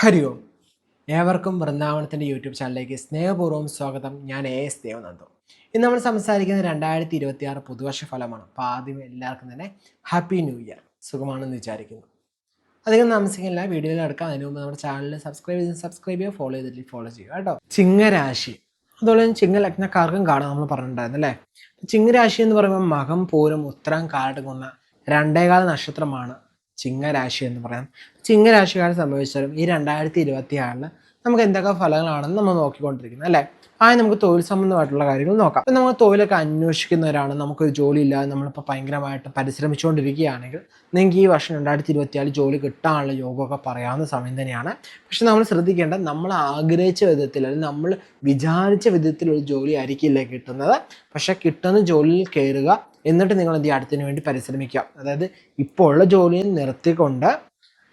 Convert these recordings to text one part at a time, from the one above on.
ഹരി ഓം. ഏവർക്കും വൃന്ദാവനത്തിന്റെ യൂട്യൂബ് ചാനലിലേക്ക് സ്നേഹപൂർവം സ്വാഗതം. ഞാൻ എ എസ് ദേവനന്ദു. ഇന്ന് നമ്മൾ സംസാരിക്കുന്നത് രണ്ടായിരത്തി ഇരുപത്തി ആറ് പുതുവർഷ ഫലമാണ്. അപ്പോൾ ആദ്യം എല്ലാവർക്കും തന്നെ ഹാപ്പി ന്യൂ ഇയർ. സുഖമാണെന്ന് വിചാരിക്കുന്നു. അധികം താമസിക്കില്ല. വീഡിയോയിൽ എടുക്കാം. അതിന് മുമ്പ് നമ്മുടെ ചാനൽ സബ്സ്ക്രൈബ് ചെയ്ത് സബ്സ്ക്രൈബ് ചെയ്യുക ഫോളോ ചെയ്തിട്ട് ഫോളോ ചെയ്യുക കേട്ടോ. ചിങ്ങരാശി. അതുപോലെ തന്നെ ചിങ്ങലഗ്നക്കാർക്കും കാണാം നമ്മൾ പറഞ്ഞിട്ടുണ്ടായിരുന്നു അല്ലേ? ചിങ്ങരാശി എന്ന് പറയുമ്പോൾ മകം പൂരം ഉത്തരം കാലടങ്ങുന്ന രണ്ടേകാല നക്ഷത്രമാണ് ചിങ്ങരാശി എന്ന് പറയാം. ചിങ്ങരാശിക്കാരെ സംബന്ധിച്ചാലും ഈ രണ്ടായിരത്തി ഇരുപത്തി ആറിൽ നമുക്ക് എന്തൊക്കെ ഫലങ്ങളാണെന്ന് നമ്മൾ നോക്കിക്കൊണ്ടിരിക്കുന്നത് അല്ലേ? ആദ്യം നമുക്ക് തൊഴിൽ സംബന്ധമായിട്ടുള്ള കാര്യങ്ങൾ നോക്കാം. ഇപ്പം നമ്മൾ തൊഴിലൊക്കെ അന്വേഷിക്കുന്നവരാണ് നമുക്കൊരു ജോലി ഇല്ലാതെ നമ്മളിപ്പോൾ ഭയങ്കരമായിട്ട് പരിശ്രമിച്ചുകൊണ്ടിരിക്കുകയാണെങ്കിൽ നിങ്ങൾക്ക് ഈ വർഷം രണ്ടായിരത്തി ഇരുപത്തിയാൽ ജോലി കിട്ടാനുള്ള യോഗമൊക്കെ പറയാവുന്ന സമയം തന്നെയാണ്. പക്ഷെ നമ്മൾ ശ്രദ്ധിക്കേണ്ട നമ്മൾ ആഗ്രഹിച്ച വിധത്തിൽ അല്ലെങ്കിൽ നമ്മൾ വിചാരിച്ച വിധത്തിലൊരു ജോലി ആയിരിക്കില്ല കിട്ടുന്നത്. പക്ഷേ കിട്ടുന്ന ജോലിയിൽ കയറുക എന്നിട്ട് നിങ്ങൾ എന്ത് അടുത്തതിന് വേണ്ടി പരിശ്രമിക്കുക. അതായത് ഇപ്പോൾ ഉള്ള ജോലിയെ നിർത്തിക്കൊണ്ട്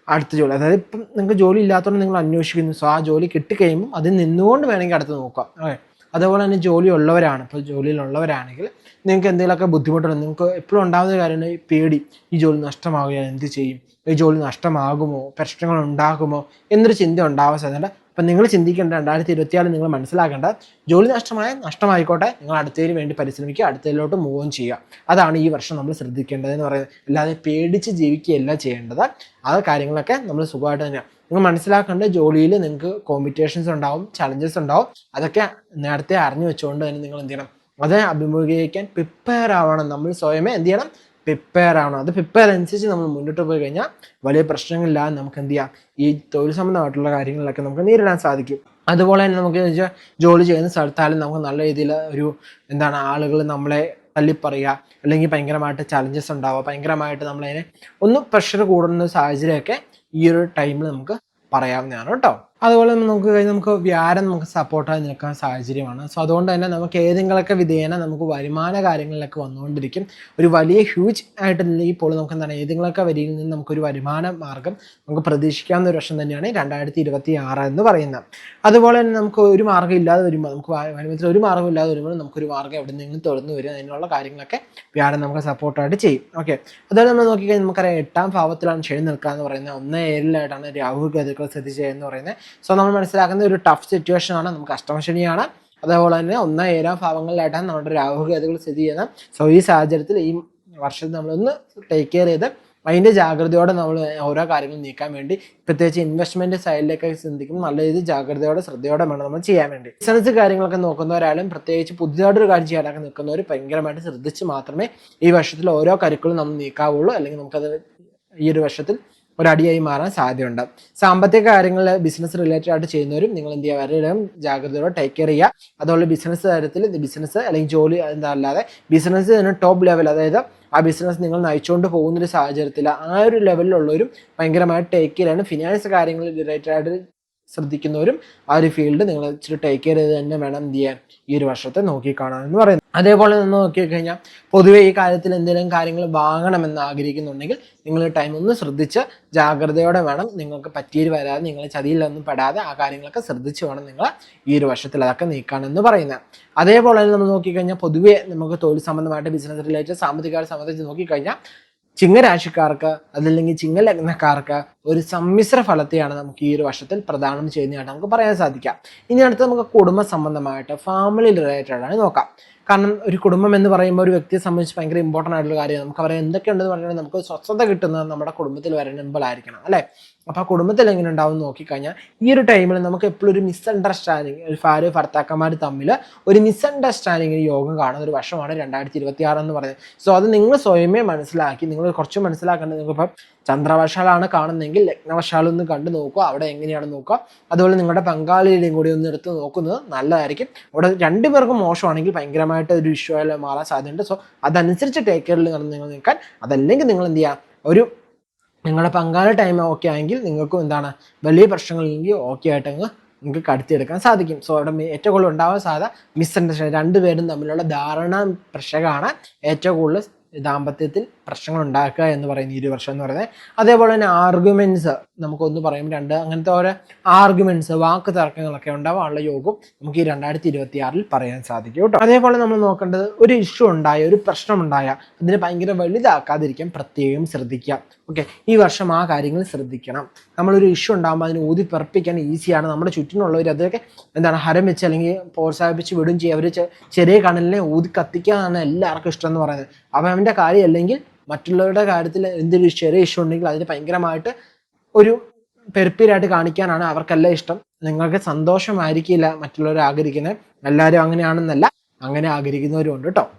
അടുത്ത ജോലി. അതായത് ഇപ്പം നിങ്ങൾക്ക് ജോലി ഇല്ലാത്തതുകൊണ്ട് നിങ്ങൾ അന്വേഷിക്കുന്നു. സോ ആ ജോലി കിട്ടിക്കഴിയുമ്പോൾ അതിൽ നിന്നുകൊണ്ട് വേണമെങ്കിൽ അടുത്ത് നോക്കാം ഓക്കെ? അതുപോലെ തന്നെ ജോലി ഉള്ളവരാണ്. ഇപ്പോൾ ജോലിയിലുള്ളവരാണെങ്കിൽ നിങ്ങൾക്ക് എന്തെങ്കിലുമൊക്കെ ബുദ്ധിമുട്ടുണ്ട് നിങ്ങൾക്ക് എപ്പോഴും ഉണ്ടാകുന്ന കാര്യമാണ് ഈ പേടി. ഈ ജോലി നഷ്ടമാവുകയാണ്. എന്ത് ചെയ്യും? ഈ ജോലി നഷ്ടമാകുമോ? പ്രശ്നങ്ങൾ ഉണ്ടാകുമോ? എന്നൊരു ചിന്ത ഉണ്ടാവാൻ സാധ്യത അപ്പം നിങ്ങൾ ചിന്തിക്കേണ്ട രണ്ടായിരത്തി ഇരുപത്തിയാറ് നിങ്ങൾ മനസ്സിലാക്കേണ്ട ജോലി നഷ്ടമായ നഷ്ടമായിക്കോട്ടെ നിങ്ങൾ അടുത്തതിന് വേണ്ടി പരിശ്രമിക്കുക അടുത്തതിലോട്ട് മൂവ് ഓൺ ചെയ്യുക. അതാണ് ഈ വർഷം നമ്മൾ ശ്രദ്ധിക്കേണ്ടതെന്ന് പറയുന്നത്. അല്ലാതെ പേടിച്ച് ജീവിക്കുകയല്ല ചെയ്യേണ്ടത്. ആ കാര്യങ്ങളൊക്കെ നമ്മൾ സുഖമായിട്ട് തന്നെയാണ് നിങ്ങൾ മനസ്സിലാക്കേണ്ട ജോലിയിൽ നിങ്ങൾക്ക് കോമ്പറ്റീഷൻസ് ഉണ്ടാവും ചലഞ്ചസ് ഉണ്ടാവും. അതൊക്കെ നേരത്തെ അറിഞ്ഞു വെച്ചുകൊണ്ട് തന്നെ നിങ്ങൾ എന്ത് ചെയ്യണം? അത് അഭിമുഖീകരിക്കാൻ പ്രിപ്പയർ ആവണം. നമ്മൾ സ്വയമേ എന്ത് ചെയ്യണം? പ്രിപ്പയർ ആവണം. അത് പ്രിപ്പയർ അനുസരിച്ച് നമ്മൾ മുന്നോട്ട് പോയി കഴിഞ്ഞാൽ വലിയ പ്രശ്നങ്ങളില്ലാതെ നമുക്ക് എന്ത് ചെയ്യാം? ഈ തൊഴിൽ സംബന്ധമായിട്ടുള്ള കാര്യങ്ങളിലൊക്കെ നമുക്ക് നേരിടാൻ സാധിക്കും. അതുപോലെ തന്നെ നമുക്ക് വെച്ചാൽ ജോലി ചെയ്യുന്ന സ്ഥലത്താലും നമുക്ക് നല്ല രീതിയിൽ ഒരു എന്താണ് ആളുകൾ നമ്മളെ തള്ളിപ്പറയുക. അല്ലെങ്കിൽ ഭയങ്കരമായിട്ട് ചലഞ്ചസ് ഉണ്ടാവുക. ഭയങ്കരമായിട്ട് നമ്മളതിനെ ഒന്ന് പ്രഷർ കൂടുന്ന സാഹചര്യമൊക്കെ ഈ ഒരു ടൈമിൽ നമുക്ക് പറയാവുന്നതാണ് കേട്ടോ. അതുപോലെ നമുക്ക് നമുക്ക് വ്യാരം നമുക്ക് സപ്പോർട്ടായി നിൽക്കാൻ സാഹചര്യമാണ്. സോ അതുകൊണ്ട് തന്നെ നമുക്ക് ഏതെങ്കിലുമൊക്കെ വിധേയന നമുക്ക് വരുമാന കാര്യങ്ങളിലൊക്കെ വന്നുകൊണ്ടിരിക്കും. ഒരു വലിയ ഹ്യൂജ് ആയിട്ടില്ലെങ്കിൽ പോലും നമുക്ക് എന്താണ് ഏതെങ്കിലുമൊക്കെ വരിയിൽ നിന്ന് നമുക്കൊരു വരുമാന മാർഗം നമുക്ക് പ്രതീക്ഷിക്കാവുന്ന ഒരു വർഷം തന്നെയാണ് രണ്ടായിരത്തി ഇരുപത്തി ആറ് എന്ന് പറയുന്നത്. അതുപോലെ തന്നെ നമുക്ക് ഒരു മാർഗം ഇല്ലാതെ വരുമ്പോൾ നമുക്ക് വരുമാനത്തിൽ ഒരു മാർഗം ഇല്ലാതെ വരുമ്പോൾ നമുക്കൊരു മാർഗം എവിടെ നിന്നെങ്കിലും തുറന്നു വരും അതിനുള്ള കാര്യങ്ങളൊക്കെ വ്യാരം നമുക്ക് സപ്പോർട്ടായിട്ട് ചെയ്യും. ഓക്കെ അതുപോലെ നമ്മൾ നോക്കിക്കഴിഞ്ഞാൽ നമുക്കറിയാം എട്ടാം ഭാവത്തിലാണ് ശനി നിൽക്കുക എന്ന് പറയുന്നത്. ഒന്ന് ഏഴിലായിട്ടാണ് രാഹു ഗതികൾ സ്ഥിതി ചെയ്യുക എന്ന് പറയുന്നത്. സോ നമ്മൾ മനസ്സിലാക്കുന്ന ഒരു ടഫ് സിറ്റുവേഷൻ ആണ്. നമുക്ക് അഷ്ടമശനിയാണ് അതേപോലെ തന്നെ ഒന്ന് ഏഴാം ഭാവങ്ങളിലായിട്ടാണ് നമ്മുടെ രാഹുഗതികൾ സ്ഥിതി ചെയ്യുന്നത്. സോ ഈ സാഹചര്യത്തിൽ ഈ വർഷത്തിൽ നമ്മളൊന്ന് ടേക്ക് കെയർ ചെയ്ത് അതിന്റെ ജാഗ്രതയോടെ നമ്മൾ ഓരോ കാര്യങ്ങളും നീക്കാൻ വേണ്ടി പ്രത്യേകിച്ച് ഇൻവെസ്റ്റ്മെന്റ് സൈഡിലേക്ക് ചിന്തിക്കുമ്പോൾ നല്ല രീതിയിൽ ജാഗ്രതയോടെ ശ്രദ്ധയോടെ വേണം നമ്മൾ ചെയ്യാൻ വേണ്ടി. ബിസിനസ് കാര്യങ്ങളൊക്കെ നോക്കുന്നവരായാലും പ്രത്യേകിച്ച് പുതിയതായിട്ടൊരു കാര്യം ചെയ്യാനൊക്കെ നിൽക്കുന്നവർ ഭയങ്കരമായിട്ട് ശ്രദ്ധിച്ച് മാത്രമേ ഈ വർഷത്തിൽ ഓരോ കരുക്കളും നമ്മൾ നീക്കാവുള്ളൂ. അല്ലെങ്കിൽ നമുക്കത് ഈ ഒരു വർഷത്തിൽ ഒരടിയായി മാറാൻ സാധ്യതയുണ്ട്. സാമ്പത്തിക കാര്യങ്ങൾ ബിസിനസ് റിലേറ്റഡ് ആയിട്ട് ചെയ്യുന്നവരും നിങ്ങൾ എന്ത് ചെയ്യുക? അവരുടെയും ജാഗ്രതയോടെ ടേക്ക് കെയർ ചെയ്യുക. അതുപോലെ ബിസിനസ് തരത്തിൽ ബിസിനസ് അല്ലെങ്കിൽ ജോലി എന്താ അല്ലാതെ ബിസിനസ് തന്നെ ടോപ്പ് ലെവൽ അതായത് ആ ബിസിനസ് നിങ്ങൾ നയിച്ചുകൊണ്ട് പോകുന്ന ഒരു സാഹചര്യത്തിൽ ആ ഒരു ലെവലിലുള്ളവരും ഭയങ്കരമായിട്ട് ടേക്ക് കെയർ ആണ് ഫിനാൻസ് കാര്യങ്ങൾ റിലേറ്റഡ് ആയിട്ട് ശ്രദ്ധിക്കുന്നവരും ആ ഒരു ഫീൽഡ് നിങ്ങൾ ഇച്ചിരി ടേക്ക് കെയർ ചെയ്ത് തന്നെ വേണം എന്ത് ചെയ്യാൻ ഈ ഒരു വർഷത്തെ നോക്കിക്കാണാൻ എന്ന് പറയുന്നത്. അതേപോലെ നിന്ന് നോക്കിക്കഴിഞ്ഞാൽ പൊതുവെ ഈ കാര്യത്തിൽ എന്തെങ്കിലും കാര്യങ്ങൾ വാങ്ങണമെന്ന് ആഗ്രഹിക്കുന്നുണ്ടെങ്കിൽ നിങ്ങൾ ടൈം ഒന്ന് ശ്രദ്ധിച്ച് ജാഗ്രതയോടെ വേണം നിങ്ങൾക്ക് പറ്റിയത് വരാതെ നിങ്ങൾ ചതിയിലൊന്നും പെടാതെ ആ കാര്യങ്ങളൊക്കെ ശ്രദ്ധിച്ച് വേണം നിങ്ങൾ ഈ ഒരു വർഷത്തിൽ അതൊക്കെ നീക്കാണെന്ന് പറയുന്നത്. അതേപോലെ തന്നെ നമ്മൾ നോക്കിക്കഴിഞ്ഞാൽ പൊതുവെ നമുക്ക് തൊഴിൽ സംബന്ധമായിട്ട് ബിസിനസ് റിലേറ്റഡ് സാമ്പത്തിക സംബന്ധിച്ച് നോക്കിക്കഴിഞ്ഞാൽ ചിങ്ങരാശിക്കാർക്ക് അതല്ലെങ്കിൽ ചിങ്ങലഗ്നക്കാർക്ക് ഒരു സമ്മിശ്ര ഫലത്തെയാണ് നമുക്ക് ഈ ഒരു വർഷത്തിൽ പ്രദാനം ചെയ്യുന്നതായിട്ട് നമുക്ക് പറയാൻ സാധിക്കാം. ഇനി അടുത്ത് നമുക്ക് കുടുംബ സംബന്ധമായിട്ട് ഫാമിലി റിലേറ്റഡ് ആണ് നോക്കാം. കാരണം ഒരു കുടുംബം എന്ന് പറയുമ്പോൾ ഒരു വ്യക്തിയെ സംബന്ധിച്ച് ഭയങ്കര ഇമ്പോർട്ടന്റ് ആയിട്ടുള്ള കാര്യമാണ്. നമുക്ക് അവരെ എന്തൊക്കെയുണ്ടെന്ന് പറഞ്ഞാൽ നമുക്ക് സ്വസ്ഥത കിട്ടുന്നത് നമ്മുടെ കുടുംബത്തിൽ വരണമെങ്കിലായിരിക്കണം അല്ലേ? അപ്പോൾ ആ കുടുംബത്തിൽ എങ്ങനെ ഉണ്ടാവും നോക്കിക്കഴിഞ്ഞാൽ ഈ ഒരു ടൈമിൽ നമുക്ക് എപ്പോഴും ഒരു മിസ്അണ്ടർസ്റ്റാൻഡിങ് ഒരു ഭാര്യ ഭർത്താക്കന്മാർ തമ്മിൽ ഒരു മിസ്അണ്ടർസ്റ്റാൻഡിങ് യോഗം കാണുന്ന ഒരു വർഷമാണ് രണ്ടായിരത്തി ഇരുപത്തി ആറ് എന്ന് പറയുന്നത്. സോ അത് നിങ്ങൾ സ്വയമേ മനസ്സിലാക്കി നിങ്ങൾ കുറച്ച് മനസ്സിലാക്കേണ്ടത് നിങ്ങൾക്കിപ്പം ചന്ദ്രവശാലാണ് കാണുന്നതെങ്കിൽ ലഗ്നവശാലൊന്ന് കണ്ടു നോക്കുക അവിടെ എങ്ങനെയാണ് നോക്കുക. അതുപോലെ നിങ്ങളുടെ പങ്കാളിയുടെയും കൂടി ഒന്ന് എടുത്ത് നോക്കുന്നത് നല്ലതായിരിക്കും. അവിടെ രണ്ടുപേർക്കും മോശമാണെങ്കിൽ ഭയങ്കരമായിട്ട് ഒരു ഇഷ്യൂ മാറാൻ സാധ്യതയുണ്ട്. സോ അതനുസരിച്ച് ടേക്ക് കെയറിൽ നിങ്ങൾ നിൽക്കാൻ അതല്ലെങ്കിൽ നിങ്ങൾ എന്ത് ചെയ്യുക ഒരു നിങ്ങളുടെ പങ്കാളി ടൈം ഓക്കെ ആയെങ്കിൽ നിങ്ങൾക്കും എന്താണ് വലിയ പ്രശ്നങ്ങളില്ലെങ്കിൽ ഓക്കെ ആയിട്ട് അങ്ങ് നിങ്ങൾക്ക് കടത്തിയെടുക്കാൻ സാധിക്കും. സോ അവിടെ ഏറ്റവും കൂടുതൽ ഉണ്ടാവാൻ സാധ്യത മിസ്അണ്ടർസ്റ്റാൻഡിങ് രണ്ടുപേരും തമ്മിലുള്ള ധാരണ പ്രശ്നമാണ് ഏറ്റവും കൂടുതൽ ദാമ്പത്യത്തിൽ പ്രശ്നങ്ങൾ ഉണ്ടാക്കുക എന്ന് പറയുന്ന ഈ ഒരു വർഷം എന്ന് പറയുന്നത്. അതേപോലെ തന്നെ ആർഗ്യുമെന്റ്സ് നമുക്കൊന്ന് പറയും. രണ്ട് അങ്ങനത്തെ ഓരോ ആർഗ്യുമെന്റ്സ് വാക്ക് തർക്കങ്ങളൊക്കെ ഉണ്ടാവാനുള്ള യോഗം നമുക്ക് ഈ രണ്ടായിരത്തി ഇരുപത്തി ആറിൽ പറയാൻ സാധിക്കും കേട്ടോ. അതേപോലെ നമ്മൾ നോക്കേണ്ടത് ഒരു ഇഷ്യൂ ഉണ്ടായ ഒരു പ്രശ്നം ഉണ്ടായ അതിനെ ഭയങ്കര വലുതാക്കാതിരിക്കാൻ പ്രത്യേകം ശ്രദ്ധിക്കുക. ഓക്കെ ഈ വർഷം ആ കാര്യങ്ങൾ ശ്രദ്ധിക്കണം. നമ്മളൊരു ഇഷ്യൂ ഉണ്ടാകുമ്പോൾ അതിനെ ഊതി പെറപ്പിക്കാൻ ഈസിയാണ് നമ്മുടെ ചുറ്റിനുള്ളവർ അതൊക്കെ എന്താണ് ഹരം വെച്ച് അല്ലെങ്കിൽ പ്രോത്സാഹിപ്പിച്ച് വിടും ചെയ്യും. അവർ ചെറിയ കണലിനെ ഊതി കത്തിക്കാനാണ് എല്ലാവർക്കും ഇഷ്ടം എന്ന് പറയുന്നത്. അപ്പം അവന്റെ കാര്യം അല്ലെങ്കിൽ മറ്റുള്ളവരുടെ കാര്യത്തിൽ എന്തൊരു ചെറിയ ഇഷ്യൂ ഉണ്ടെങ്കിൽ അതിന് ഭയങ്കരമായിട്ട് ഒരു പെരുപ്പീരായിട്ട് കാണിക്കാനാണ് അവർക്കെല്ലാം ഇഷ്ടം. നിങ്ങൾക്ക് സന്തോഷമായിരിക്കില്ല മറ്റുള്ളവർ ആഗ്രഹിക്കുന്നത്. എല്ലാവരും അങ്ങനെയാണെന്നല്ല അങ്ങനെ ആഗ്രഹിക്കുന്നവരും ഉണ്ട് കേട്ടോ.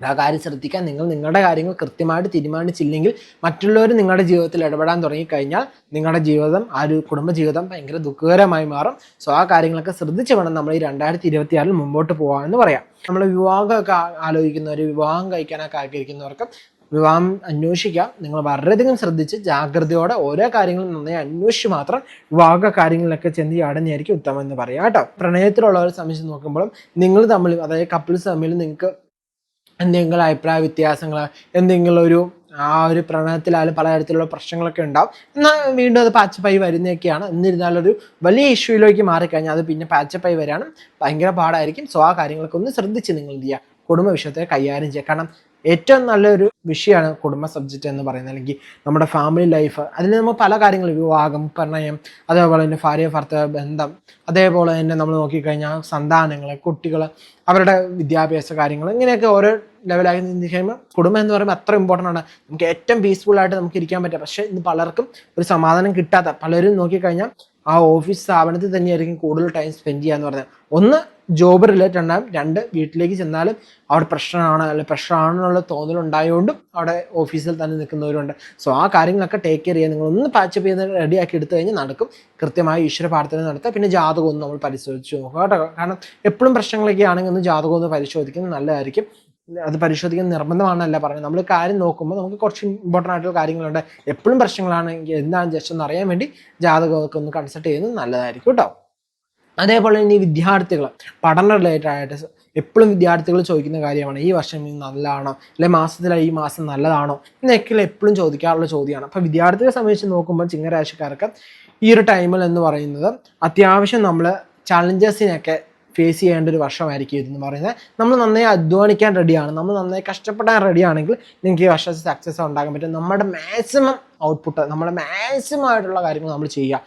ആ കാര്യം ശ്രദ്ധിക്കാൻ നിങ്ങൾ നിങ്ങളുടെ കാര്യങ്ങൾ കൃത്യമായിട്ട് തീരുമാനിച്ചില്ലെങ്കിൽ മറ്റുള്ളവർ നിങ്ങളുടെ ജീവിതത്തിൽ ഇടപെടാൻ തുടങ്ങിക്കഴിഞ്ഞാൽ നിങ്ങളുടെ ജീവിതം ആ ഒരു കുടുംബ ജീവിതം ഭയങ്കര ദുഃഖകരമായി മാറും. സോ ആ കാര്യങ്ങളൊക്കെ ശ്രദ്ധിച്ച് വേണം നമ്മൾ ഈ രണ്ടായിരത്തി ഇരുപത്തി ആറിൽ മുമ്പോട്ട് പോകാമെന്ന് പറയാം. നമ്മൾ വിവാഹമൊക്കെ ആലോചിക്കുന്നവർ വിവാഹം കഴിക്കാനൊക്കെ ആഗ്രഹിക്കുന്നവർക്ക് വിവാഹം അന്വേഷിക്കാം. നിങ്ങൾ വളരെയധികം ശ്രദ്ധിച്ച് ജാഗ്രതയോടെ ഓരോ കാര്യങ്ങളും നന്നായി അന്വേഷിച്ച് മാത്രം വിവാഹ കാര്യങ്ങളിലൊക്കെ ചെന്ന് ചാടുന്നതായിരിക്കും ഉത്തമം എന്ന് പറയാം കേട്ടോ. പ്രണയത്തിലുള്ളവരെ സംബന്ധിച്ച് നോക്കുമ്പോഴും നിങ്ങൾ തമ്മിൽ അതായത് കപ്പിൾസ് തമ്മിൽ നിങ്ങൾക്ക് എന്തെങ്കിലും അഭിപ്രായ വ്യത്യാസങ്ങൾ എന്തെങ്കിലും ഒരു ആ ഒരു പ്രണയത്തിലായാലും പലതരത്തിലുള്ള പ്രശ്നങ്ങളൊക്കെ ഉണ്ടാവും. എന്നാൽ വീണ്ടും അത് പാച്ചപ്പായി വരുന്നതൊക്കെയാണ്. എന്നിരുന്നാലും ഒരു വലിയ ഇഷ്യൂയിലേക്ക് മാറിക്കഴിഞ്ഞാൽ അത് പിന്നെ പാച്ചപ്പായി വരാനും ഭയങ്കര പാടായിരിക്കും. സോ ആ കാര്യങ്ങളൊക്കെ ഒന്ന് ശ്രദ്ധിച്ച് നിങ്ങൾ ചെയ്യുക? കുടുംബ വിഷയത്തെ കൈകാര്യം ചെയ്യുക. കാരണം ഏറ്റവും നല്ലൊരു വിഷയമാണ് കുടുംബ സബ്ജക്റ്റ് എന്ന് പറയുന്നത്. അല്ലെങ്കിൽ നമ്മുടെ ഫാമിലി ലൈഫ് അതിൽ നമ്മൾ പല കാര്യങ്ങൾ വിവാഹം പ്രണയം അതേപോലെ തന്നെ ഭാര്യ ഭർത്തൃ ബന്ധം അതേപോലെ തന്നെ നമ്മൾ നോക്കിക്കഴിഞ്ഞാൽ സന്താനങ്ങൾ കുട്ടികൾ അവരുടെ വിദ്യാഭ്യാസ കാര്യങ്ങൾ ഇങ്ങനെയൊക്കെ ഓരോ ലെവലായി നിന്ന് കഴിയുമ്പോൾ കുടുംബം എന്ന് പറയുമ്പോൾ അത്ര ഇമ്പോർട്ടന്റ് ആണ്. നമുക്ക് ഏറ്റവും പീസ്ഫുൾ ആയിട്ട് നമുക്ക് ഇരിക്കാൻ പറ്റുക. പക്ഷേ ഇന്ന് പലർക്കും ഒരു സമാധാനം കിട്ടാത്ത പലരും നോക്കിക്കഴിഞ്ഞാൽ ആ ഓഫീസ് സ്ഥാപനത്തിൽ തന്നെയായിരിക്കും കൂടുതൽ ടൈം സ്പെൻഡ് ചെയ്യുക എന്ന് പറഞ്ഞാൽ ഒന്ന് ജോബ് റിലേറ്റഡ് ഉണ്ടാകും രണ്ട് വീട്ടിലേക്ക് ചെന്നാലും അവിടെ പ്രശ്നമാണ് അല്ലെങ്കിൽ പ്രശ്നമാണെന്നുള്ള തോന്നലുണ്ടായതുകൊണ്ടും അവിടെ ഓഫീസിൽ തന്നെ നിൽക്കുന്നവരുണ്ട്. സോ ആ കാര്യങ്ങളൊക്കെ ടേക്ക് കെയർ ചെയ്യാൻ നിങ്ങൾ ഒന്ന് പാച്ചപ്പ് ചെയ്ത് റെഡിയാക്കി എടുത്തു കഴിഞ്ഞാൽ നടക്കും. കൃത്യമായി ഈശ്വര പ്രാർത്ഥന നടത്തുക പിന്നെ ജാതകം ഒന്ന് നമ്മൾ പരിശോധിച്ച് നോക്കുക കേട്ടോ. കാരണം എപ്പോഴും പ്രശ്നങ്ങളൊക്കെ ആണെങ്കിൽ ഒന്ന് ജാതകം ഒന്ന് പരിശോധിക്കുന്നത് നല്ലതായിരിക്കും. അത് പരിശോധിക്കാൻ നിർബന്ധമാണെന്നല്ല പറയുന്നത് നമ്മൾ കാര്യം നോക്കുമ്പോൾ നമുക്ക് കുറച്ച് ഇമ്പോർട്ടന്റ് ആയിട്ടുള്ള കാര്യങ്ങളുണ്ട്. എപ്പോഴും പ്രശ്നങ്ങളാണെങ്കിൽ എന്താണ് ജസ്റ്റ് ഒന്ന് അറിയാൻ വേണ്ടി ജാതകമൊക്കെ ഒന്ന് കൺസൾട്ട് ചെയ്യുന്നത് നല്ലതായിരിക്കും കേട്ടോ. അതേപോലെ തന്നെ ഈ വിദ്യാർത്ഥികൾ പഠന റിലേറ്റഡ് ആയിട്ട് എപ്പോഴും വിദ്യാർത്ഥികൾ ചോദിക്കുന്ന കാര്യമാണ്. ഈ വർഷം നല്ലതാണോ? അല്ലെ മാസത്തിലെ ഈ മാസം നല്ലതാണോ? എന്നൊക്കെ എപ്പോഴും ചോദിക്കാറുള്ള ചോദ്യമാണ്. അപ്പോൾ വിദ്യാർത്ഥികളെ സംബന്ധിച്ച് നോക്കുമ്പോൾ ചിങ്ങരാശിക്കാർക്ക് ഈ ഒരു ടൈമിൽ എന്ന് പറയുന്നത് അത്യാവശ്യം നമ്മൾ ചാലഞ്ചസിനൊക്കെ ഫേസ് ചെയ്യേണ്ട ഒരു വർഷമായിരിക്കും ഇതെന്ന് പറയുന്നത്. നമ്മൾ നന്നായി അധ്വാനിക്കാൻ റെഡിയാണ് നമ്മൾ നന്നായി കഷ്ടപ്പെടാൻ റെഡിയാണെങ്കിൽ നിങ്ങൾക്ക് ഈ വർഷത്തെ സക്സസ് ഉണ്ടാക്കാൻ പറ്റും. നമ്മുടെ മാക്സിമം ഔട്ട്പുട്ട് നമ്മുടെ മാക്സിമം ആയിട്ടുള്ള കാര്യങ്ങൾ നമ്മൾ ചെയ്യുക.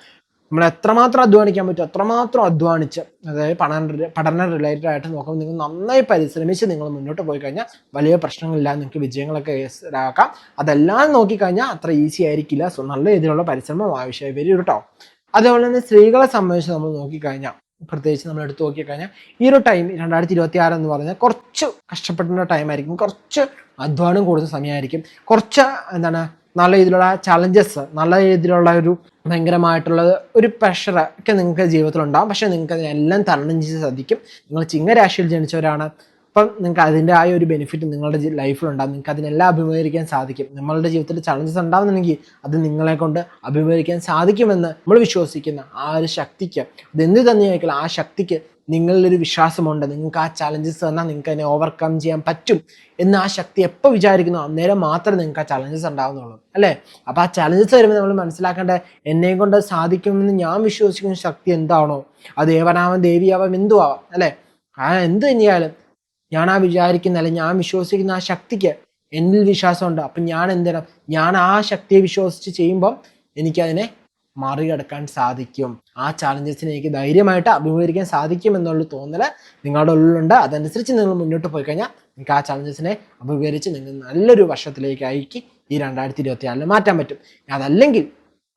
നമ്മൾ എത്രമാത്രം അധ്വാനിക്കാൻ പറ്റും എത്രമാത്രം അധ്വാനിച്ച് അതായത് പഠന പഠന റിലേറ്റഡ് ആയിട്ട് നോക്കുമ്പോൾ നിങ്ങൾ നന്നായി പരിശ്രമിച്ച് നിങ്ങൾ മുന്നോട്ട് പോയി കഴിഞ്ഞാൽ വലിയ പ്രശ്നങ്ങളില്ലാതെ നിങ്ങൾക്ക് വിജയങ്ങളൊക്കെ ആക്കാം. അതെല്ലാം നോക്കിക്കഴിഞ്ഞാൽ അത്ര ഈസി ആയിരിക്കില്ല. സോ നല്ല രീതിയിലുള്ള പരിശ്രമം ആവശ്യമായി വരും കേട്ടോ. അതേപോലെ തന്നെ സ്ത്രീകളെ സംബന്ധിച്ച് നമ്മൾ നോക്കിക്കഴിഞ്ഞാൽ പ്രത്യേകിച്ച് നമ്മൾ എടുത്തു നോക്കിക്കഴിഞ്ഞാൽ ഈ ഒരു ടൈം രണ്ടായിരത്തി ഇരുപത്തി ആറ് എന്ന് പറഞ്ഞാൽ കുറച്ച് കഷ്ടപ്പെടുന്ന ടൈമായിരിക്കും കുറച്ച് അധ്വാനം കൂടുന്ന സമയമായിരിക്കും. കുറച്ച് എന്താണ് നല്ല രീതിയിലുള്ള ചലഞ്ചസ് നല്ല രീതിയിലുള്ള ഒരു ഭയങ്കരമായിട്ടുള്ള ഒരു പ്രഷർ ഒക്കെ നിങ്ങൾക്ക് ജീവിതത്തിൽ ഉണ്ടാകും പക്ഷേ നിങ്ങൾക്ക് അതിനെല്ലാം തരണം ചെയ്ത് സാധിക്കും നിങ്ങൾ ചിങ്ങരാശിയിൽ ജനിച്ചവരാണ്. അപ്പം നിങ്ങൾക്ക് അതിന്റെ ആ ഒരു ബെനിഫിറ്റ് നിങ്ങളുടെ ലൈഫിലുണ്ടാകും നിങ്ങൾക്ക് അതിനെല്ലാം അഭിമുഖീകരിക്കാൻ സാധിക്കും. നമ്മളുടെ ജീവിതത്തിൽ ചലഞ്ചസ് ഉണ്ടാകുന്നുണ്ടെങ്കിൽ അത് നിങ്ങളെ കൊണ്ട് അഭിമുഖീകരിക്കാൻ സാധിക്കുമെന്ന് നമ്മൾ വിശ്വസിക്കുന്ന ആ ഒരു ശക്തിക്ക് അത് എന്ത് തന്നെയായിരിക്കും ആ ശക്തിക്ക് നിങ്ങളിലൊരു വിശ്വാസമുണ്ട്. നിങ്ങൾക്ക് ആ ചലഞ്ചസ് തന്നാൽ നിങ്ങൾക്ക് അതിനെ ഓവർകം ചെയ്യാൻ പറ്റും എന്ന് ആ ശക്തി എപ്പോൾ വിചാരിക്കുന്നു അന്നേരം മാത്രമേ നിങ്ങൾക്ക് ആ ചലഞ്ചസ് ഉണ്ടാകുന്നുള്ളൂ അല്ലേ? അപ്പോൾ ആ ചലഞ്ചസ് വരുമ്പോൾ നമ്മൾ മനസ്സിലാക്കേണ്ട എന്നെ കൊണ്ട് സാധിക്കുമെന്ന് ഞാൻ വിശ്വസിക്കുന്ന ശക്തി എന്താണോ? അത് ദേവനാമം ദേവിയാവാം എന്തും ആവാം അല്ലേ? ആ എന്ത് തന്നെയായാലും ഞാൻ ആ വിചാരിക്കുന്ന അല്ലെങ്കിൽ ഞാൻ വിശ്വസിക്കുന്ന ആ ശക്തിക്ക് എന്നിൽ വിശ്വാസമുണ്ട്. അപ്പം ഞാൻ എന്തിനാ ഞാൻ ആ ശക്തിയെ വിശ്വസിച്ച് ചെയ്യുമ്പം എനിക്കതിനെ മറികടക്കാൻ സാധിക്കും. ആ ചാലഞ്ചസിനെ എനിക്ക് ധൈര്യമായിട്ട് അഭിമുഖീകരിക്കാൻ സാധിക്കും എന്നുള്ള തോന്നൽ നിങ്ങളുടെ ഉള്ളിലുണ്ട്. അതനുസരിച്ച് നിങ്ങൾ മുന്നോട്ട് പോയി കഴിഞ്ഞാൽ നിങ്ങൾക്ക് ആ ചാലഞ്ചസിനെ അഭിമുഖീകരിച്ച് നിങ്ങൾ നല്ലൊരു വർഷത്തിലേക്ക് അയക്കി ഈ രണ്ടായിരത്തി ഇരുപത്തി ആറിൽ മാറ്റാൻ പറ്റും. അതല്ലെങ്കിൽ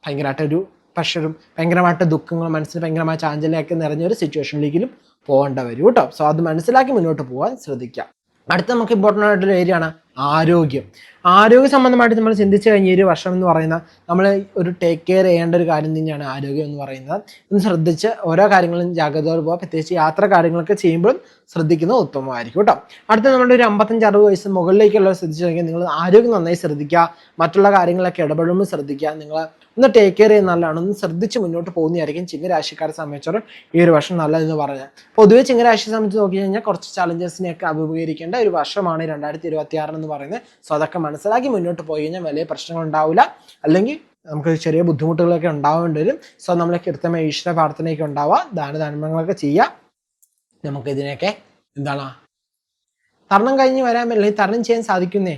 ഭയങ്കരമായിട്ടൊരു പ്രഷറും ഭയങ്കരമായിട്ട് ദുഃഖങ്ങളും മനസ്സിന് ഭയങ്കരമായ ചാഞ്ചലയൊക്കെ നിറഞ്ഞ ഒരു സിറ്റുവേഷനിലേക്കും പോകേണ്ട വരും കേട്ടോ. സോ അത് മനസ്സിലാക്കി മുന്നോട്ട് പോകാൻ ശ്രദ്ധിക്കാം. അടുത്ത നമുക്ക് ഇമ്പോർട്ടന്റ് ആയിട്ടുള്ള ഏരിയ ആണ് ആരോഗ്യം. ആരോഗ്യ സംബന്ധമായിട്ട് നമ്മൾ ചിന്തിച്ചു കഴിഞ്ഞ ഒരു വർഷം എന്ന് പറയുന്ന നമ്മൾ ഒരു ടേക്ക് കെയർ ചെയ്യേണ്ട ഒരു കാര്യം തന്നെയാണ് ആരോഗ്യം എന്ന് പറയുന്നത്. ഒന്ന് ശ്രദ്ധിച്ച് ഓരോ കാര്യങ്ങളും ജാഗ്രതയോടെ പോകാം പ്രത്യേകിച്ച് യാത്ര കാര്യങ്ങളൊക്കെ ചെയ്യുമ്പോഴും ശ്രദ്ധിക്കുന്നത് ഉത്തമമായിരിക്കും കേട്ടോ. അടുത്ത നമ്മുടെ ഒരു അമ്പത്തഞ്ച് അറുപത് വയസ്സ് മുകളിലേക്കുള്ള ശ്രദ്ധിച്ചു കഴിഞ്ഞാൽ നിങ്ങൾ ആരോഗ്യം നന്നായി ശ്രദ്ധിക്കുക. മറ്റുള്ള കാര്യങ്ങളൊക്കെ ഇടപെടുമ്പോൾ ശ്രദ്ധിക്കുക. നിങ്ങൾ ഒന്ന് ടേക്ക് കെയർ ചെയ്യുന്ന നല്ലതാണ്. ഒന്ന് ശ്രദ്ധിച്ച് മുന്നോട്ട് പോകുന്നതായിരിക്കും ചിങ്ങരാശിക്കാരെ സംബന്ധിച്ചോളം ഈ ഒരു വർഷം നല്ലതെന്ന് പറഞ്ഞാൽ പൊതുവെ ചിങ്ങരാശിയെ സംബന്ധിച്ച് നോക്കി കഴിഞ്ഞാൽ കുറച്ച് ചലഞ്ചസിനെയൊക്കെ അഭിമുഖീകരിക്കേണ്ട ഒരു വർഷമാണ് രണ്ടായിരത്തി ഇരുപത്തി എന്ന് പറയുന്നത്. സോ അതൊക്കെ മനസ്സിലാക്കി മുന്നോട്ട് പോയി കഴിഞ്ഞാൽ വലിയ പ്രശ്നങ്ങൾ ഉണ്ടാവില്ല. അല്ലെങ്കിൽ നമുക്ക് ചെറിയ ബുദ്ധിമുട്ടുകളൊക്കെ ഉണ്ടാവേണ്ടി വരും. സോ നമ്മൾ കൃത്യമായ ഈശ്വര പ്രാർത്ഥനയൊക്കെ ഉണ്ടാവുക. ദാനധർമ്മങ്ങളൊക്കെ ചെയ്യുക. നമുക്ക് ഇതിനെയൊക്കെ എന്താണ്? തരണം കഴിഞ്ഞ് വരാൻ അല്ലെങ്കിൽ തരണം ചെയ്യാൻ സാധിക്കുന്നേ?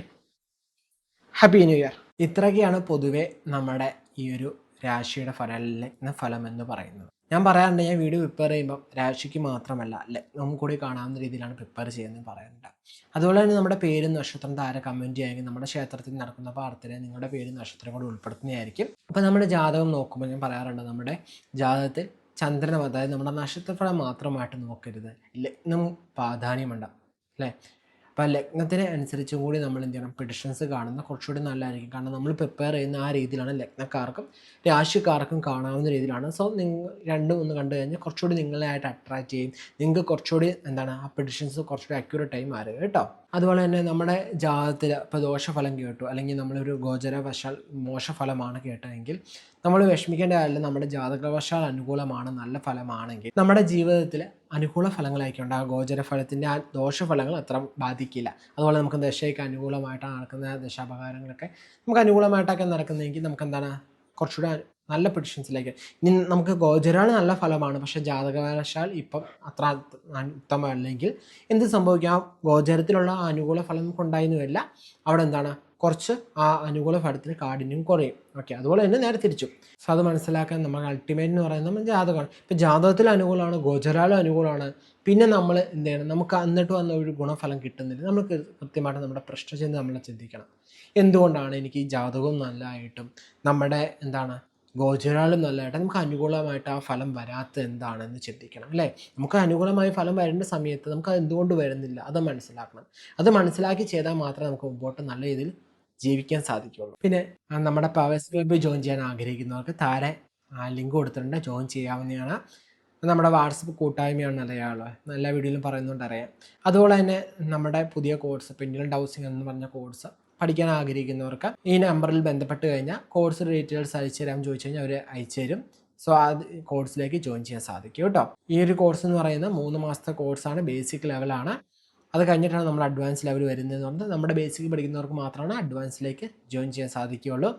ഹാപ്പി ന്യൂ ഇയർ ഇത്രയൊക്കെയാണ് പൊതുവെ നമ്മുടെ ഈ ഒരു രാശിയുടെ ഫലം ഫലം എന്ന് പറയുന്നത്. ഞാൻ പറയാറുണ്ട് ഞാൻ വീഡിയോ പ്രിപ്പയർ ചെയ്യുമ്പോൾ രാശിക്ക് മാത്രമല്ല ലഗ്നം കൂടി കാണാവുന്ന രീതിയിലാണ് പ്രിപ്പയർ ചെയ്യുന്നത് പറയാറുണ്ട്. അതുപോലെ തന്നെ നമ്മുടെ പേരും നക്ഷത്രം താര കമന്റ് ചെയ്യുമെങ്കിൽ നമ്മുടെ ക്ഷേത്രത്തിൽ നടക്കുന്ന പാർത്തിനെ നിങ്ങളുടെ പേരും നക്ഷത്രം കൂടി ഉൾപ്പെടുത്തുന്നതായിരിക്കും. അപ്പോൾ നമ്മുടെ ജാതകം നോക്കുമ്പോൾ ഞാൻ പറയാറുണ്ട് നമ്മുടെ ജാതകത്തിൽ ചന്ദ്രനം അതായത് നമ്മുടെ നക്ഷത്രഫലം മാത്രമായിട്ട് നോക്കരുത്. ലഗ്നം പ്രാധാന്യമുണ്ട് അല്ലേ? അപ്പോൾ ലഗ്നത്തിനെ അനുസരിച്ചും കൂടി നമ്മൾ എന്ത് ചെയ്യണം പ്രഡിഷൻസ് കാണുന്ന കുറച്ചുകൂടി നല്ലതായിരിക്കും. കാരണം നമ്മൾ പ്രിപ്പയർ ചെയ്യുന്ന ആ രീതിയിലാണ് ലഗ്നക്കാർക്കും രാശിക്കാർക്കും കാണാവുന്ന രീതിയിലാണ്. സോ നിങ്ങൾ രണ്ടും ഒന്ന് കണ്ടു കഴിഞ്ഞാൽ കുറച്ചുകൂടി നിങ്ങളെ ആയിട്ട് അട്രാക്റ്റ് ചെയ്യും. നിങ്ങൾക്ക് കുറച്ചുകൂടി എന്താണ് ആ പ്രഡിഷൻസ് കുറച്ചുകൂടി അക്യൂറേറ്റ് ആയി മാറുക കേട്ടോ? അതുപോലെ തന്നെ നമ്മുടെ ജാതത്തിൽ ഇപ്പോൾ ദോഷഫലം കേട്ടു. അല്ലെങ്കിൽ നമ്മളൊരു ഗോചരവശാൽ മോശഫലമാണ് കേട്ടതെങ്കിൽ നമ്മൾ വിഷമിക്കേണ്ട കാര്യമില്ല. നമ്മുടെ ജാതകവശാൽ അനുകൂലമാണ് നല്ല ഫലമാണെങ്കിൽ നമ്മുടെ ജീവിതത്തിൽ അനുകൂല ഫലങ്ങളായിക്കൊണ്ട് ആ ഗോചര ഫലത്തിന്റെ ആ ദോഷഫലങ്ങൾ അത്ര ബാധിക്കില്ല. അതുപോലെ നമുക്ക് ദശയ്ക്ക് അനുകൂലമായിട്ടാണ് നടക്കുന്ന ദശാപകാരങ്ങളൊക്കെ നമുക്ക് അനുകൂലമായിട്ടൊക്കെ നടക്കുന്നതെങ്കിൽ നമുക്ക് എന്താണ്? കുറച്ചുകൂടെ നല്ല പൊസിഷൻസിലേക്ക് ഇനി നമുക്ക് ഗോചരാണ് നല്ല ഫലമാണ്. പക്ഷെ ജാതകവശാൽ ഇപ്പം അത്ര ഉത്തമമല്ലെങ്കിൽ എന്ത് സംഭവിക്കും? ആ ഗോചരത്തിലുള്ള അനുകൂല ഫലം കൊണ്ടായിരുന്നില്ല അവിടെ എന്താണ്? കുറച്ച് ആ അനുകൂല ഫലത്തിന് കാഠിന്യം കുറയും. ഓക്കെ അതുപോലെ തന്നെ നേരെ തിരിച്ചു. സോ അത് മനസ്സിലാക്കാൻ നമ്മൾ അൾട്ടിമേറ്റ് എന്ന് പറയുന്നത് നമ്മൾ ജാതകമാണ്. ഇപ്പം ജാതകത്തിൽ അനുകൂലമാണ് ഗോചരാലും അനുകൂലമാണ്. പിന്നെ നമ്മൾ എന്ത് ചെയ്യണം? നമുക്ക് എന്നിട്ട് വന്ന ഒരു ഗുണഫലം കിട്ടുന്നില്ല. നമുക്ക് കൃത്യമായിട്ട് നമ്മുടെ പ്രശ്നചിന്ത നമ്മൾ ചിന്തിക്കണം. എന്തുകൊണ്ടാണ് എനിക്ക് ഈ ജാതകവും നല്ലതായിട്ടും നമ്മുടെ എന്താണ് ഗോചരാളും നല്ലതായിട്ട് നമുക്ക് അനുകൂലമായിട്ട് ആ ഫലം വരാത്ത എന്താണെന്ന് ചിന്തിക്കണം അല്ലേ? നമുക്ക് അനുകൂലമായ ഫലം വരേണ്ട സമയത്ത് നമുക്ക് അത് എന്തുകൊണ്ട് വരുന്നില്ല? അത് മനസ്സിലാക്കണം. അത് മനസ്സിലാക്കി ചെയ്താൽ മാത്രമേ നമുക്ക് മുമ്പോട്ട് നല്ല രീതിയിൽ ജീവിക്കാൻ സാധിക്കുള്ളൂ പിന്നെ നമ്മുടെ പവേഴ്സ് ക്ലബ്ബിൽ ജോയിൻ ചെയ്യാൻ ആഗ്രഹിക്കുന്നവർക്ക് താരെ ലിങ്ക് കൊടുത്തിട്ടുണ്ട്. ജോയിൻ ചെയ്യാവുന്നതാണ്. നമ്മുടെ വാട്സപ്പ് കൂട്ടായ്മയാണ് അറിയാമല്ലോ എല്ലാ വീഡിയോയിലും പറയുന്നുണ്ട് അറിയാം. അതുപോലെ തന്നെ നമ്മുടെ പുതിയ കോഴ്സ് പിന്നീട് ഹൗസിംഗ് എന്ന് പറഞ്ഞ കോഴ്സ് പഠിക്കാൻ ആഗ്രഹിക്കുന്നവർക്ക് ഈ നമ്പറിൽ ബന്ധപ്പെട്ട് കഴിഞ്ഞാൽ കോഴ്സ് ഡീറ്റെയിൽസ് അയച്ചു തരാൻ ചോദിച്ചു കഴിഞ്ഞാൽ അവർ അയച്ചു തരും. സോ ആ കോഴ്സിലേക്ക് ജോയിൻ ചെയ്യാൻ സാധിക്കും കേട്ടോ. ഈ ഒരു കോഴ്സ് എന്ന് പറയുന്നത് മൂന്ന് മാസത്തെ കോഴ്സാണ് ബേസിക് ലെവലാണ് അത് കഴിഞ്ഞിട്ടാണ് നമ്മൾ അഡ്വാൻസ് ലെവൽ വരുന്നത് കൊണ്ട് നമ്മുടെ ബേസിക് പഠിക്കുന്നവർക്ക് മാത്രമാണ് അഡ്വാൻസിലേക്ക് ജോയിൻ ചെയ്യാൻ സാധിക്കുകയുള്ളൂ.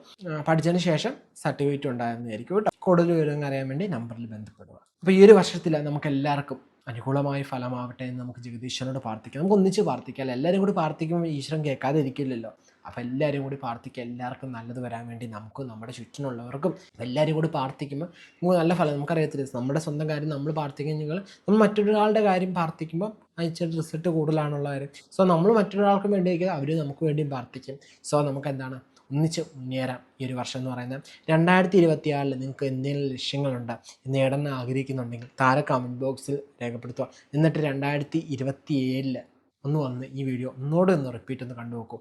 പഠിച്ചതിന് ശേഷം സർട്ടിഫിക്കറ്റ് ഉണ്ടായിരുന്നതായിരിക്കും കേട്ടോ. കൂടുതൽ വിവരങ്ങൾ അറിയാൻ വേണ്ടി നമ്പറിൽ ബന്ധപ്പെടുക. അപ്പോൾ ഈ ഒരു വർഷത്തിൽ നമുക്ക് എല്ലാവർക്കും അനുകൂലമായ ഫലമാവട്ടെ എന്ന് നമുക്ക് ജഗദീശ്വരനോട് പ്രാർത്ഥിക്കാം. നമുക്ക് ഒന്നിച്ച് പ്രാർത്ഥിക്കാം. എല്ലാവരും കൂടി പ്രാർത്ഥിക്കുമ്പോൾ ഈശ്വരൻ കേൾക്കാതെ ഇരിക്കില്ലല്ലോ അപ്പോൾ എല്ലാവരും കൂടി പ്രാർത്ഥിക്കുക. എല്ലാവർക്കും നല്ലത് വരാൻ വേണ്ടി നമുക്കും നമ്മുടെ ചുറ്റിനുള്ളവർക്കും എല്ലാവരും കൂടി പ്രാർത്ഥിക്കുമ്പോൾ നമുക്ക് നല്ല ഫലം നമുക്കറിയത്തില്ല. നമ്മുടെ സ്വന്തം കാര്യം നമ്മൾ പ്രാർത്ഥിക്കുന്നെങ്കിൽ നമ്മൾ മറ്റൊരാളുടെ കാര്യം പ്രാർത്ഥിക്കുമ്പോൾ അയച്ച റിസൾട്ട് കൂടുതലാണുള്ള സോ നമ്മൾ മറ്റൊരാൾക്കും വേണ്ടി അവർ നമുക്ക് വേണ്ടിയും പ്രാർത്ഥിക്കും. സോ നമുക്ക് എന്താണ്? ഒന്നിച്ച് മുന്നേറാം ഈ ഒരു വർഷം എന്ന് പറയുന്നത്. രണ്ടായിരത്തി ഇരുപത്തിയാറിൽ നിങ്ങൾക്ക് എന്തെങ്കിലും ലക്ഷ്യങ്ങളുണ്ട് നേടാൻ ആഗ്രഹിക്കുന്നുണ്ടെങ്കിൽ താര കമന്റ് ബോക്സിൽ രേഖപ്പെടുത്തുക. എന്നിട്ട് രണ്ടായിരത്തി ഇരുപത്തി ഏഴിൽ ഒന്ന് വന്ന് ഈ വീഡിയോ ഒന്നുകൂടെ ഒന്ന് റിപ്പീറ്റ് ഒന്ന് കണ്ടു നോക്കൂ.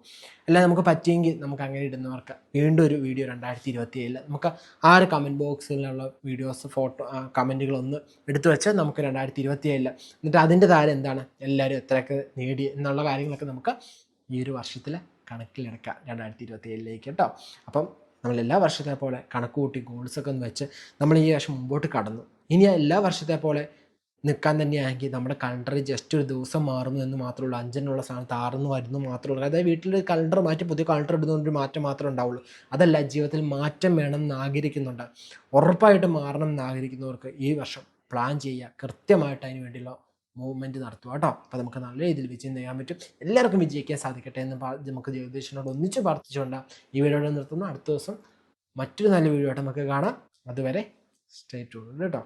അല്ല നമുക്ക് പറ്റിയെങ്കിൽ നമുക്ക് അങ്ങനെ ഇടുന്നവർക്ക് വീണ്ടും ഒരു വീഡിയോ രണ്ടായിരത്തി ഇരുപത്തി ഏഴിൽ നമുക്ക് ആ ഒരു കമന്റ് ബോക്സിലുള്ള വീഡിയോസ് ഫോട്ടോ കമന്റുകളൊന്ന് എടുത്തു വെച്ച് നമുക്ക് രണ്ടായിരത്തി ഇരുപത്തി ഏഴിൽ എന്നിട്ട് അതിന്റെ താരം എന്താണ്? എല്ലാവരും എത്രയൊക്കെ നേടി എന്നുള്ള കാര്യങ്ങളൊക്കെ നമുക്ക് ഈ ഒരു വർഷത്തിൽ കണക്കിലെടുക്കാം രണ്ടായിരത്തി ഇരുപത്തി ഏഴിലേക്ക് കേട്ടോ. അപ്പം നമ്മൾ എല്ലാ വർഷത്തെ പോലെ കണക്ക് കൂട്ടി ഗോൾസൊക്കെ ഒന്ന് വെച്ച് നമ്മൾ ഈ വർഷം മുമ്പോട്ട് കടന്നു. ഇനി എല്ലാ വർഷത്തെ പോലെ നിൽക്കാൻ തന്നെയാണെങ്കിൽ നമ്മുടെ കലണ്ടർ ജസ്റ്റ് ഒരു ദിവസം മാറുന്നു എന്ന് മാത്രമേ ഉള്ളൂ. അഞ്ചെണ്ണുള്ള സ്ഥാനത്ത് ആറെന്ന് വരുന്നു മാത്രമേ ഉള്ളൂ. അതായത് വീട്ടിൽ കലണ്ടർ മാറ്റി പുതിയ കലണ്ടർ ഇടുന്നതുകൊണ്ട് മാറ്റം മാത്രമേ ഉണ്ടാവുള്ളൂ. അതല്ല ജീവിതത്തിൽ മാറ്റം വേണം എന്ന് ആഗ്രഹിക്കുന്നുണ്ട്. ഉറപ്പായിട്ട് മാറണം എന്ന് ആഗ്രഹിക്കുന്നവർക്ക് ഈ വർഷം പ്ലാൻ ചെയ്യുക. കൃത്യമായിട്ട് അതിന് വേണ്ടിയുള്ള മൂവ്മെന്റ് നടത്തുക കേട്ടോ. അപ്പോൾ നമുക്ക് നല്ല രീതിയിൽ വിജയം നേടാൻ പറ്റും. എല്ലാവർക്കും വിജയിക്കാൻ സാധിക്കട്ടെ എന്ന് നമുക്ക് ജ്യോതിഷനോട് ഒന്നിച്ച് പ്രാർത്ഥിച്ചുകൊണ്ട് ഈ വീഡിയോ നിർത്തുന്നു. അടുത്ത ദിവസം മറ്റൊരു നല്ല വീഡിയോ ആയിട്ട് നമുക്ക് കാണാം. അതുവരെ സ്റ്റേ ട്യൂൺ കേട്ടോ.